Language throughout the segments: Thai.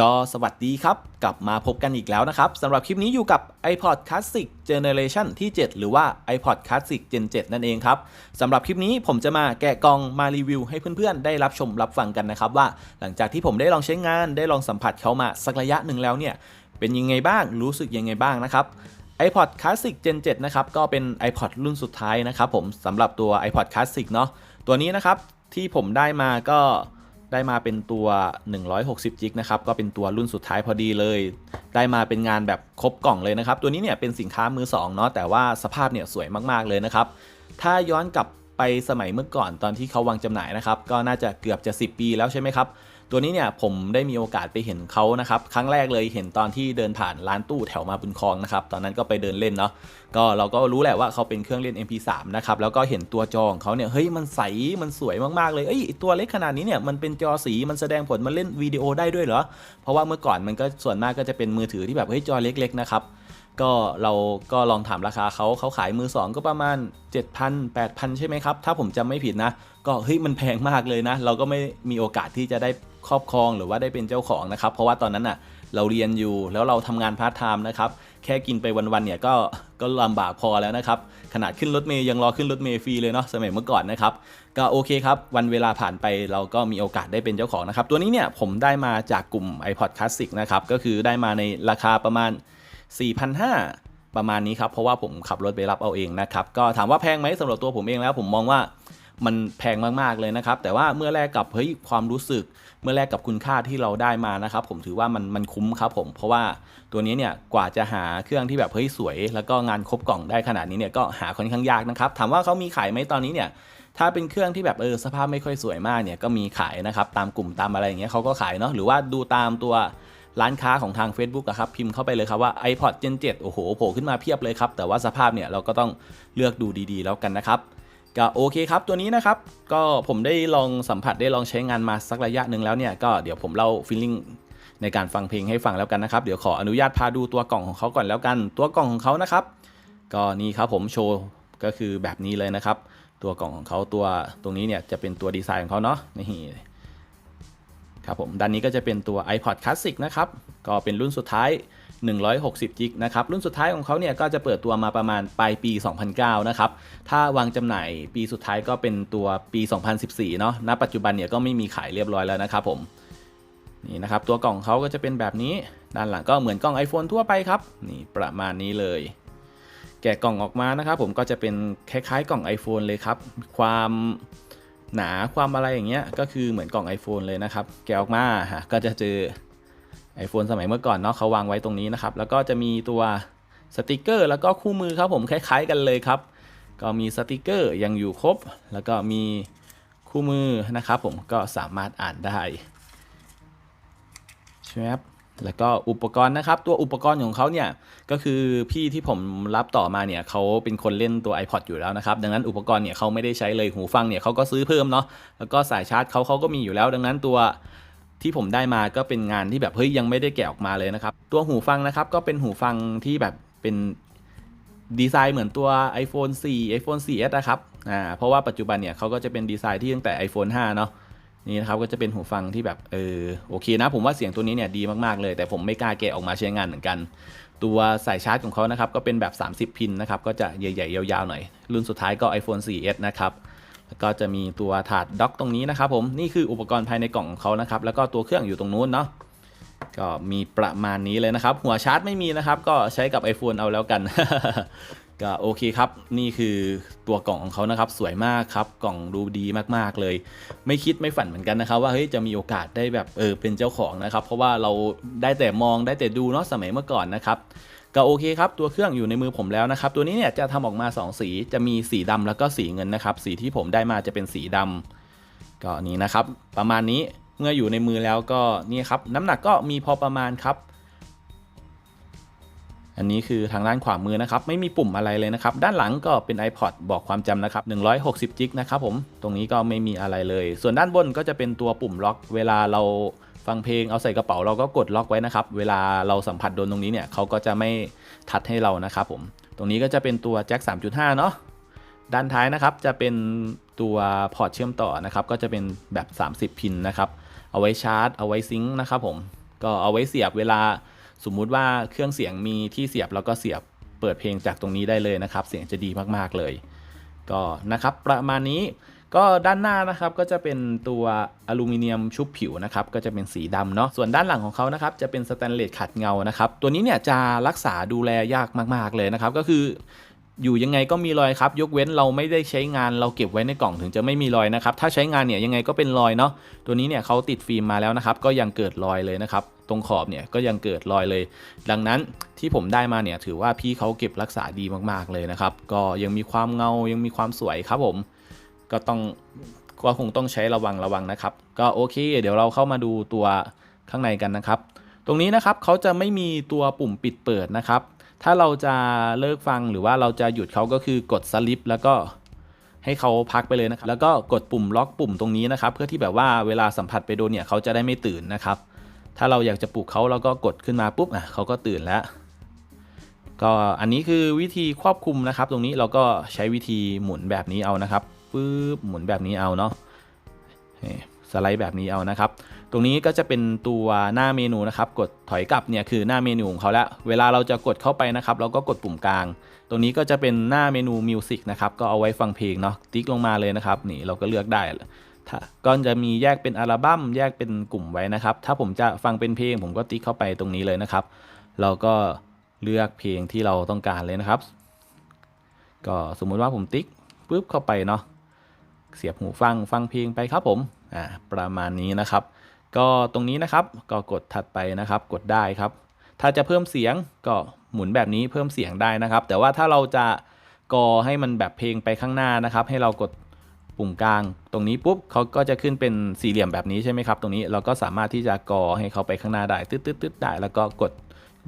ก็สวัสดีครับ กลับมาพบกันอีกแล้วนะครับสำหรับคลิปนี้อยู่กับ iPod Classic Generation ที่ 7 หรือว่า iPod Classic Gen 7 นั่นเองครับสำหรับคลิปนี้ผมจะมาแกะกล่องมารีวิวให้เพื่อนๆ ได้รับชมรับฟังกันนะครับว่า หลังจากที่ผมได้ลองใช้งานได้ลองสัมผัสเขามาสักระยะหนึ่งแล้วเนี่ย เป็นยังไงบ้างรู้สึกยังไงบ้างนะครับ iPod Classic Gen 7 นะครับก็เป็น iPod รุ่นสุดท้ายนะครับผมสำหรับตัว iPod Classic เนาะตัวนี้นะครับที่ผมได้มาก็ ได้มาเป็นตัว 160จิกนะครับ ก็เป็นตัวรุ่นสุดท้ายพอดีเลย ได้มาเป็นงานแบบครบกล่องเลยนะครับ ตัวนี้เนี่ยเป็นสินค้ามือ2เนาะ แต่ว่าสภาพเนี่ยสวยมากๆเลยนะครับ ถ้าย้อนกลับไปสมัยเมื่อก่อนตอนที่เขาวางจำหน่ายนะครับ ก็น่าจะเกือบจะ 10 ปีแล้วใช่ไหมครับ ตัวนี้เนี่ยผมได้มีโอกาสไปเห็นเขานะครับ ครั้งแรกเลยเห็นตอนที่เดินผ่านร้านตู้แถวมาบุญคลองนะครับ ตอนนั้นก็ไปเดินเล่นเนาะ ก็เราก็รู้แหละว่าเขาเป็นเครื่องเล่น MP3 นะครับแล้วก็เห็นตัวจอของเขาเนี่ยเฮ้ยมันใสมันสวยมากๆเลยเอ้ยตัวเล็กขนาดนี้เนี่ยมันเป็นจอสีมันแสดงผลมันเล่นวิดีโอได้ด้วยเหรอ เพราะว่าเมื่อก่อนมันก็ส่วนมากก็จะเป็นมือถือที่แบบเฮ้ยจอเล็กๆนะครับก็เราก็ลองถามราคาเขาเขาขายมือ 2 ก็ประมาณ 7,000 8,000 ใช่ไหมครับ ถ้าผมจำไม่ผิดนะ ก็เฮ้ยมันแพงมากเลยนะ เราก็ไม่มีโอกาสที่จะได้ครอบครองหรือว่าได้เป็นเจ้าของนะครับ เพราะว่าตอนนั้นอะเราเรียนอยู่แล้วเราทำงานพาร์ทไทม์นะครับ แค่กินไปวันๆเนี่ยก็ก็ลำบากพอแล้วนะครับขนาดขึ้นรถเมย์ยังรอขึ้นรถเมย์ฟรีเลยเนาะสมัยเมื่อก่อนนะครับก็โอเคครับ วันเวลาผ่านไปเราก็มีโอกาสได้เป็นเจ้าของนะครับ ตัวนี้เนี่ยผมได้มาจากกลุ่ม iPod Classic นะครับก็คือได้มาในราคาประมาณ 4,500 ประมาณนี้ครับเพราะว่าผมขับรถไปรับเอาเองนะครับก็ถามว่าแพงไหมสำหรับตัวผมเองแล้วผมมองว่า มันแพงมากๆเลยนะครับ แต่ว่าเมื่อแลกกับเฮ้ยความรู้สึก เมื่อแลกกับคุณค่าที่เราได้มานะครับ ผมถือว่ามันมันคุ้มครับผมเพราะว่าตัวนี้เนี่ยกว่าจะหาเครื่องที่แบบเฮ้ยสวย แล้วก็งานครบกล่องได้ขนาดนี้เนี่ยก็หาค่อนข้างยากนะครับถามว่าเขามีขายไหมตอนนี้เนี่ยถ้าเป็นเครื่องที่แบบเออสภาพไม่ค่อยสวยมากเนี่ยก็มีขายนะครับตามกลุ่มตามอะไรอย่างเงี้ยเขาก็ขายเนาะหรือว่าดูตามตัวร้านค้าของทาง Facebook อะครับพิมพ์เข้าไปเลยครับว่า iPod Gen 7 โอ้โหโผล่ขึ้นมาเพียบเลยครับ แต่ว่าสภาพเนี่ยเราก็ต้องเลือกดูดีๆ แล้วกันนะครับ ก็โอเคครับ ตัวนี้นะครับ ก็ผมได้ลองสัมผัสได้ลองใช้งานมาสักระยะหนึ่งแล้วเนี่ย ก็เดี๋ยวผมเล่าฟีลลิ่งในการฟังเพลงให้ฟังแล้วกันนะครับ เดี๋ยวขออนุญาตพาดูตัวกล่องของเขาก่อนแล้วกัน ตัวกล่องของเขานะครับ ก็นี่ครับผมโชว์ก็คือแบบนี้เลยนะครับ ตัวกล่องของเขาตัวตรงนี้เนี่ยจะเป็นตัวดีไซน์ของเขาเนาะนี่ครับผมด้านนี้ก็จะเป็นตัว iPod Classic นะครับ ก็เป็นรุ่นสุดท้าย 160จิกนะครับ รุ่นสุดท้ายของเขาเนี่ยก็จะเปิดตัวมาประมาณปลายปี 2009 นะครับ ถ้าวางจำหน่ายปีสุดท้ายก็เป็นตัวปี 2014 เนาะณปัจจุบันเนี่ยก็ไม่มีขายเรียบร้อยแล้วนะครับผม นี่นะครับ ตัวกล่องเขาก็จะเป็นแบบนี้ ด้านหลังก็เหมือนกล่อง iPhone ทั่วไปครับ นี่ประมาณนี้เลย แกะกล่องออกมานะครับผมก็จะเป็นคล้ายๆ กล่อง iPhone เลยครับ ความหนาความอะไรอย่างเงี้ยก็คือเหมือนกล่อง iPhone เลยนะครับ แกะออกมาก็จะเจอ iPhone สมัยเมื่อก่อนเนาะเขาวางไว้ตรงนี้นะครับ แล้วก็จะมีตัวสติกเกอร์แล้วก็คู่มือครับผมคล้าย ๆ กันเลยครับ ก็มีสติกเกอร์ยังอยู่ครบ แล้วก็มีคู่มือนะครับผมก็สามารถอ่านได้ใช่ไหมครับแล้วก็อุปกรณ์นะครับ ตัวอุปกรณ์ของเขาเนี่ยก็คือพี่ที่ผมรับต่อมาเนี่ยเขาเป็นคนเล่นตัว iPod อยู่แล้วนะครับ ดังนั้นอุปกรณ์เนี่ยเขาไม่ได้ใช้เลยหูฟังเนี่ยเขาก็ซื้อเพิ่มเนาะแล้วก็สายชาร์จเขาเขาก็มีอยู่แล้ว ดังนั้นตัว ที่ผมได้มาก็เป็นงานที่แบบเฮ้ยยังไม่ได้แกะออกมาเลยนะครับ ตัวหูฟังนะครับก็เป็นหูฟังที่แบบเป็นดีไซน์เหมือนตัว iPhone 4 iPhone 4s นะครับอ่าเพราะว่าปัจจุบันเนี่ยเขาก็จะเป็นดีไซน์ที่ตั้งแต่ iPhone 5 เนาะนี่นะครับก็จะเป็นหูฟังที่แบบเออโอเคนะ ผมว่าเสียงตัวนี้เนี่ยดีมากๆเลย แต่ผมไม่กล้าแกะออกมาใช้งานเหมือนกัน ตัวสายชาร์จของเขานะครับก็เป็นแบบ 30 พินนะครับก็จะใหญ่ๆยาวๆหน่อยรุ่นสุดท้ายก็ iPhone 4s นะครับ แล้วก็จะมีตัวถาดด็อกตรงนี้นะครับผมนี่คืออุปกรณ์ภายในกล่องของเขานะครับ แล้วก็ตัวเครื่องอยู่ตรงนู้นเนาะก็มีประมาณนี้เลยนะครับ หัวชาร์จไม่มีนะครับ ก็ใช้กับ iPhone เอาแล้วกัน ก็โอเคครับ นี่คือตัวกล่องของเขานะครับ สวยมากครับ กล่องดูดีมากๆเลย ไม่คิดไม่ฝันเหมือนกันนะครับ ว่าเฮ้ยจะมีโอกาสได้แบบเออเป็นเจ้าของนะครับ เพราะว่าเราได้แต่มองได้แต่ดูเนาะสมัยเมื่อก่อนนะครับ ก็โอเคครับ ตัวเครื่องอยู่ในมือผมแล้วนะครับ ตัวนี้เนี่ยจะทำออกมา 2 สีจะมีสีดำแล้วก็สีเงินนะครับ สีที่ผมได้มาจะเป็นสีดำก็นี้นะครับ ประมาณนี้เมื่ออยู่ในมือแล้วก็นี่ครับ น้ำหนักก็มีพอประมาณครับ อันนี้คือทางด้านขวามือนะครับ ไม่มีปุ่มอะไรเลยนะครับ ด้านหลังก็เป็น iPod บอกความจำนะครับ160จิกนะครับผมตรงนี้ก็ไม่มีอะไรเลย ส่วนด้านบนก็จะเป็นตัวปุ่มล็อก เวลาเรา ฟังเพลงเอาใส่กระเป๋าเราก็กดล็อกไว้นะครับ เวลาเราสัมผัสโดนตรงนี้เนี่ยเขาก็จะไม่ทัดให้เรานะครับผมตรงนี้ก็จะเป็นตัวแจ็ค3.5 เนาะด้านท้ายนะครับจะเป็นตัวพอร์ตเชื่อมต่อนะครับ ก็จะเป็นแบบ 30 พินนะครับ เอาไว้ชาร์จ เอาไว้ซิงค์นะครับผมก็เอาไว้เสียบเวลาสมมุติว่าเครื่องเสียงมีที่เสียบแล้วก็เสียบเปิดเพลงจากตรงนี้ได้เลยนะครับ เสียงจะดีมากๆเลย ก็นะครับประมาณนี้ ก็ด้านหน้านะครับก็จะเป็นตัวอลูมิเนียมชุบผิวนะครับก็จะเป็นสีดำเนาะส่วนด้านหลังของเขานะครับจะเป็นสแตนเลสขัดเงานะครับตัวนี้เนี่ยจะรักษาดูแลยากมากๆเลยนะครับก็คืออยู่ยังไงก็มีรอยครับ ยกเว้นเราไม่ได้ใช้งานเราเก็บไว้ในกล่องถึงจะไม่มีรอยนะครับ ถ้าใช้งานเนี่ยยังไงก็เป็นรอยเนาะตัวนี้เนี่ยเขาติดฟิล์มมาแล้วนะครับ ก็ยังเกิดรอยเลยนะครับ ตรงขอบเนี่ยก็ยังเกิดรอยเลย ดังนั้นที่ผมได้มาเนี่ยถือว่าพี่เขาเก็บรักษาดีมากๆเลยนะครับ ก็ยังมีความเงายังมีความสวยครับผม ก็ต้องก็คงต้องใช้ระวังระวังนะครับ ก็โอเค เดี๋ยวเราเข้ามาดูตัวข้างในกันนะครับ ตรงนี้นะครับเขาจะไม่มีตัวปุ่มปิดเปิดนะครับ ถ้าเราจะเลิกฟังหรือว่าเราจะหยุดเขาก็คือกดสลิปแล้วก็ให้เขาพักไปเลยนะครับแล้วก็กดปุ่มล็อกปุ่มตรงนี้นะครับ เพื่อที่แบบว่าเวลาสัมผัสไปโดนเนี่ยเขาจะได้ไม่ตื่นนะครับ ถ้าเราอยากจะปลุกเขาเราก็กดขึ้นมาปุ๊บอะเขาก็ตื่นแล้ว ก็อันนี้คือวิธีควบคุมนะครับ ตรงนี้เราก็ใช้วิธีหมุนแบบนี้เอานะครับ ปึ๊บหมุนแบบนี้เอาเนาะสไลด์แบบนี้เอานะครับ ตรงนี้ก็จะเป็นตัวหน้าเมนูนะครับ กดถอยกลับเนี่ยคือหน้าเมนูของเขาแล้วเวลาเราจะกดเข้าไปนะครับเราก็กดปุ่มกลาง ตรงนี้ก็จะเป็นหน้าเมนูมิวสิกนะครับก็เอาไว้ฟังเพลงเนาะติ๊กลงมาเลยนะครับนี่เราก็เลือกได้ถ้าก็จะมีแยกเป็นอัลบั้มแยกเป็นกลุ่มไว้นะครับ ถ้าผมจะฟังเป็นเพลง ผมก็ติ๊กเข้าไปตรงนี้เลยนะครับ เราก็เลือกเพลงที่เราต้องการเลยนะครับ ก็สมมุติว่าผมติ๊กปุ๊บเข้าไปเนาะ เสียบหูฟังฟังเพลงไปครับผมอ่าประมาณนี้นะครับ ก็ตรงนี้นะครับก็กดถัดไปนะครับ กดได้ครับ ถ้าจะเพิ่มเสียงก็หมุนแบบนี้เพิ่มเสียงได้นะครับ แต่ว่าถ้าเราจะกอให้มันแบบเพลงไปข้างหน้านะครับ ให้เรากดปุ่มกลาง ตรงนี้ปุ๊บเขาก็จะขึ้นเป็นสี่เหลี่ยมแบบนี้ใช่ไหมครับ ตรงนี้เราก็สามารถที่จะกอให้เขาไปข้างหน้าได้ตึ๊ดตึ๊ดตึ๊ดได้ แล้วก็กด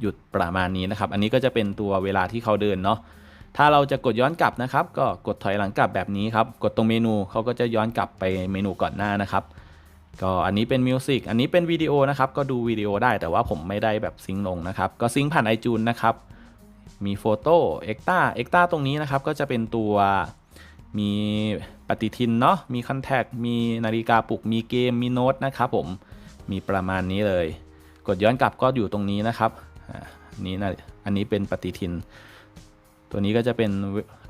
หยุดประมาณนี้นะครับ อันนี้ก็จะเป็นตัวเวลาที่เขาเดินเนาะ ถ้าเราจะกดย้อนกลับนะครับ ก็กดถอยหลังกลับแบบนี้ครับ กดตรงเมนูเขาก็จะย้อนกลับไปเมนูก่อนหน้านะครับ ก็อันนี้เป็นมิวสิกอันนี้เป็นวิดีโอนะครับ ก็ดูวิดีโอได้แต่ว่าผมไม่ได้แบบซิงลงนะครับ ก็ซิงผ่าน iTunes นะครับ มีโฟโต้เอ็กตาเอ็กตาตรงนี้นะครับ ก็จะเป็นตัวมีปฏิทินเนาะ มีคอนแทค มีนาฬิกาปลุก มีเกม มีโน้ตนะครับผม มีประมาณนี้เลย กดย้อนกลับก็อยู่ตรงนี้นะครับ อันนี้นะ อันนี้เป็นปฏิทิน ตัวนี้ก็จะเป็น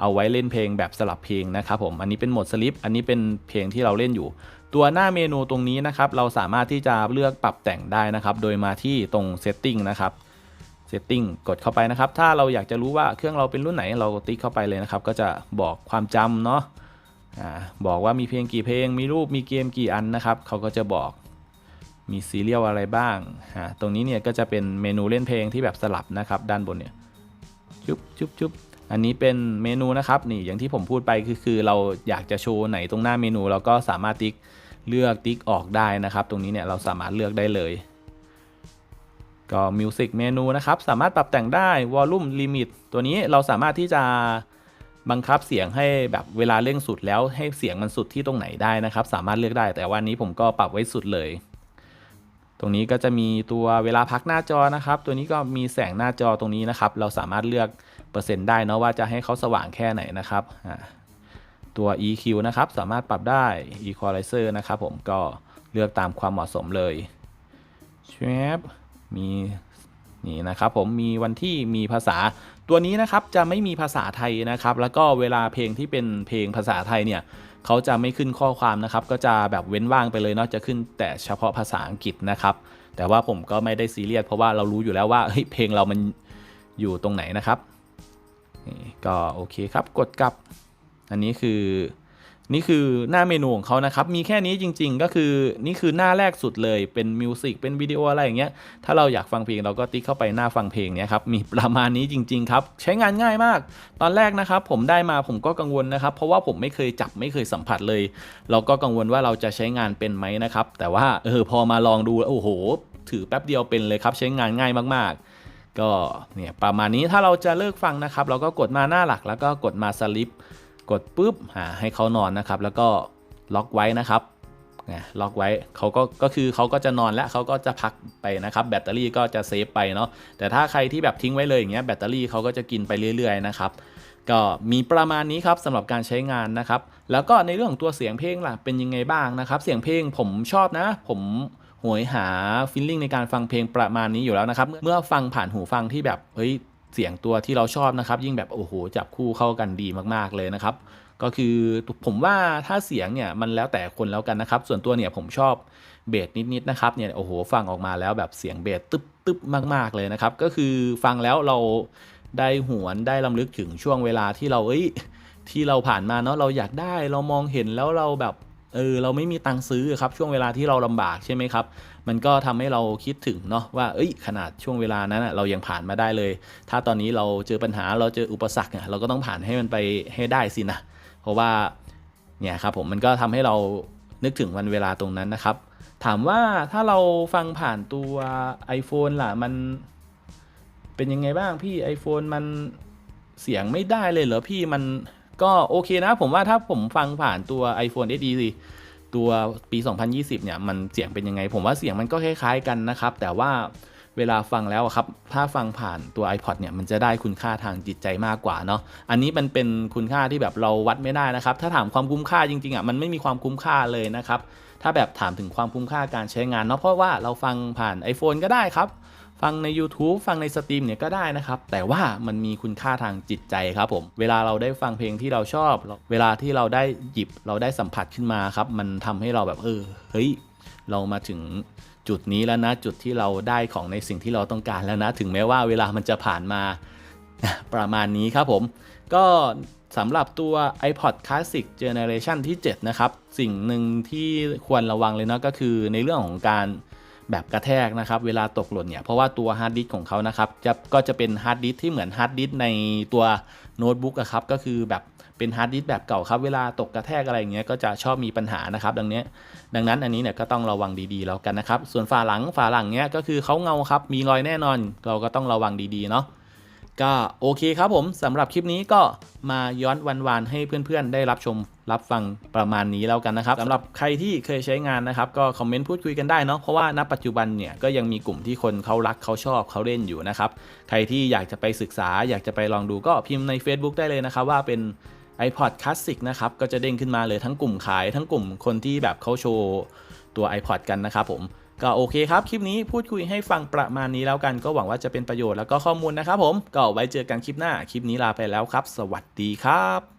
เอาไว้เล่นเพลงแบบสลับเพลงนะครับผม อันนี้เป็นโหมดสลิป อันนี้เป็นเพลงที่เราเล่นอยู่ ตัวหน้าเมนูตรงนี้นะครับ เราสามารถที่จะเลือกปรับแต่งได้นะครับ โดยมาที่ตรง Setting นะครับ Setting กดเข้าไปนะครับ ถ้าเราอยากจะรู้ว่าเครื่องเราเป็นรุ่นไหน เราติ๊กเข้าไปเลยนะครับ ก็จะบอกความจำเนาะอ่าบอกว่ามีเพลงกี่เพลง มีรูป มีเกมกี่อันนะครับ เขาก็จะบอก มีซีเรียลอะไรบ้าง ตรงนี้เนี่ยก็จะเป็นเมนูเล่นเพลงที่แบบสลับนะครับ ด้านบนเนี่ย จุ๊บจุ๊บจุ๊บ อันนี้เป็นเมนูนะครับนี่อย่างที่ผมพูดไปคือคือเราอยากจะโชว์ไหนตรงหน้าเมนู เราก็สามารถติ๊กเลือกติ๊กออกได้นะครับ ตรงนี้เนี่ยเราสามารถเลือกได้เลย ก็มิวสิกเมนูนะครับสามารถปรับแต่งได้วอลลุ่มลิมิตตัวนี้เราสามารถที่จะบังคับเสียงให้แบบเวลาเร่งสุดแล้วให้เสียงมันสุดที่ตรงไหนได้นะครับ สามารถเลือกได้แต่วันนี้ผมก็ปรับไว้สุดเลย ตรงนี้ก็จะมีตัวเวลาพักหน้าจอนะครับ ตัวนี้ก็มีแสงหน้าจอตรงนี้นะครับ เราสามารถเลือก เปอร์เซ็นต์ได้นาะว่าจะให้เขาสว่างแค่ไหนนะครับตัว EQ นะครับสามารถปรับได้ Equalizer นะครับผมก็เลือกตามความเหมาะสมเลยชบมีนี่นะครับผมมีวันที่มีภาษาตัวนี้นะครับจะไม่มีภาษาไทยนะครับ แล้วก็เวลาเพลงที่เป็นเพลงภาษาไทยเนี่ยเขาจะไม่ขึ้นข้อความนะครับ ก็จะแบบเว้นว่างไปเลยเนาะจะขึ้นแต่เฉพาะภาษาอังกฤษนะครับ แต่ว่าผมก็ไม่ได้ซีเรียสเพราะว่าเรารู้อยู่แล้วว่าเฮ้ยเพลงเรามันอยู่ตรงไหนนะครับ ก็โอเคครับ กดกลับ อันนี้คือ นี่คือหน้าเมนูของเขานะครับ มีแค่นี้จริง ๆ ก็คือนี่คือหน้าแรกสุดเลย เป็นมิวสิก เป็นวิดีโออะไรอย่างเงี้ย ถ้าเราอยากฟังเพลงเราก็ติ๊กเข้าไปหน้าฟังเพลงเนี้ยครับ มีประมาณนี้จริง ๆ ครับ ใช้งานง่ายมาก ตอนแรกนะครับ ผมได้มาผมก็กังวลนะครับ เพราะว่าผมไม่เคยจับไม่เคยสัมผัสเลย เราก็กังวลว่าเราจะใช้งานเป็นไหมนะครับ แต่ว่าเออพอมาลองดูโอ้โห ถือแป๊บเดียวเป็นเลยครับ ใช้งานง่ายมากๆ ก็เนี่ยประมาณนี้ถ้าเราจะเลิกฟังนะครับ เราก็กดมาหน้าหลักแล้วก็กดมาสลิปกดปุ๊บหาให้เขานอนนะครับ แล้วก็ล็อกไว้นะครับเนี่ยล็อกไว้เขาก็ก็คือเขาก็จะนอนและเขาก็จะพักไปนะครับ แบตเตอรี่ก็จะเซฟไปเนาะแต่ถ้าใครที่แบบทิ้งไว้เลยอย่างเงี้ยแบตเตอรี่เขาก็จะกินไปเรื่อยๆนะครับก็มีประมาณนี้ครับสำหรับการใช้งานนะครับ แล้วก็ในเรื่องของตัวเสียงเพลงล่ะเป็นยังไงบ้างนะครับ เสียงเพลงผมชอบนะ ผม โหยหาฟิลลิ่งในการฟังเพลงประมาณนี้อยู่แล้วนะครับ เมื่อฟังผ่านหูฟังที่แบบเฮ้ยเสียงตัวที่เราชอบนะครับ ยิ่งแบบโอ้โหจับคู่เข้ากันดีมากๆเลยนะครับ ก็คือผมว่าถ้าเสียงเนี่ยมันแล้วแต่คนแล้วกันนะครับ ส่วนตัวเนี่ยผมชอบเบสนิดๆนะครับเนี่ยโอ้โหฟังออกมาแล้วแบบเสียงเบสตึ๊บตึ๊บมากๆเลยนะครับ ก็คือฟังแล้วเราได้หวนได้ลำลึกถึงช่วงเวลาที่เราเอ้ยที่เราผ่านมาเนาะเราอยากได้เรามองเห็นแล้วเราแบบ เออเราไม่มีตังค์ซื้อครับช่วงเวลาที่เราลำบากใช่ไหมครับ มันก็ทำให้เราคิดถึงเนาะว่าเอ้ยขนาดช่วงเวลานั้นเรายังผ่านมาได้เลย ถ้าตอนนี้เราเจอปัญหาเราเจออุปสรรคเนี่ยเราก็ต้องผ่านให้มันไปให้ได้สินะเพราะว่าเนี่ยครับผมมันก็ทำให้เรานึกถึงวันเวลาตรงนั้นนะครับ ถามว่าถ้าเราฟังผ่านตัว iPhone ล่ะมันเป็นยังไงบ้างพี่ iPhone มันเสียงไม่ได้เลยเหรอพี่มัน ก็โอเคนะ ผมว่าถ้าผมฟังผ่านตัว iPhone SE สิตัวปี 2020 เนี่ย มันเสียงเป็นยังไง ผมว่าเสียงมันก็คล้ายๆกันนะครับ แต่ว่าเวลาฟังแล้วครับ ถ้าฟังผ่านตัว iPod เนี่ย มันจะได้คุณค่าทางจิตใจมากกว่าเนาะ อันนี้มันเป็นคุณค่าที่แบบเราวัดไม่ได้นะครับ ถ้าถามความคุ้มค่าจริงๆอะ มันไม่มีความคุ้มค่าเลยนะครับ ถ้าแบบถามถึงความคุ้มค่าการใช้งานเนาะ เพราะว่าเราฟังผ่าน iPhone ก็ได้ครับ ฟังใน YouTube ฟังในสตรีมเนี่ยก็ได้นะครับ แต่ว่ามันมีคุณค่าทางจิตใจครับผม เวลาเราได้ฟังเพลงที่เราชอบ เวลาที่เราได้หยิบเราได้สัมผัสขึ้นมาครับ มันทำให้เราแบบเออเฮ้ยเรามาถึงจุดนี้แล้วนะจุดที่เราได้ของในสิ่งที่เราต้องการแล้วนะ ถึงแม้ว่าเวลามันจะผ่านมาประมาณนี้ครับผม ก็สำหรับตัว iPod Classic Generation ที่ 7 นะครับ สิ่งหนึ่งที่ควรระวังเลยนะก็คือในเรื่องของการ แบบกระแทกนะครับเวลาตกหล่นเนี่ยเพราะว่าตัวฮาร์ดดิสก์ของเขานะครับจะก็จะเป็นฮาร์ดดิสก์ที่เหมือนฮาร์ดดิสก์ในตัวโน้ตบุ๊กอะครับก็คือแบบเป็นฮาร์ดดิสก์แบบเก่าครับเวลาตกกระแทกอะไรอย่างเงี้ยก็จะชอบมีปัญหานะครับดังนี้ดังนั้นอันนี้เนี่ยก็ต้องระวังดีๆแล้วกันนะครับส่วนฝาหลังฝาหลังเนี้ยก็คือเขาเงาครับมีรอยแน่นอนเราก็ต้องระวังดีๆเนาะ ก็โอเคครับผมสำหรับคลิปนี้ก็มาย้อนวันวานๆให้เพื่อนๆ ได้รับชมรับฟังประมาณนี้แล้วกันนะครับสำหรับใครที่เคยใช้งานนะครับก็คอมเมนต์พูดคุยกันได้เนาะเพราะว่าณปัจจุบันเนี่ยก็ยังมีกลุ่มที่คนเขารักเขาชอบเขาเล่นอยู่นะครับใครที่อยากจะไปศึกษา อยากจะไปลองดูก็พิมพ์ใน Facebook ได้เลยนะครับว่าเป็น iPod Classic นะครับก็จะเด้งขึ้นมาเลยทั้งกลุ่มขายทั้งกลุ่มคนที่แบบเขาโชว์ตัว iPod กันนะครับผม ก็โอเคครับ คลิปนี้พูดคุยให้ฟังประมาณนี้แล้วกันก็หวังว่าจะเป็นประโยชน์แล้วก็ข้อมูลนะครับผม ก็ไว้เจอกันคลิปหน้า คลิปนี้ลาไปแล้วครับ สวัสดีครับ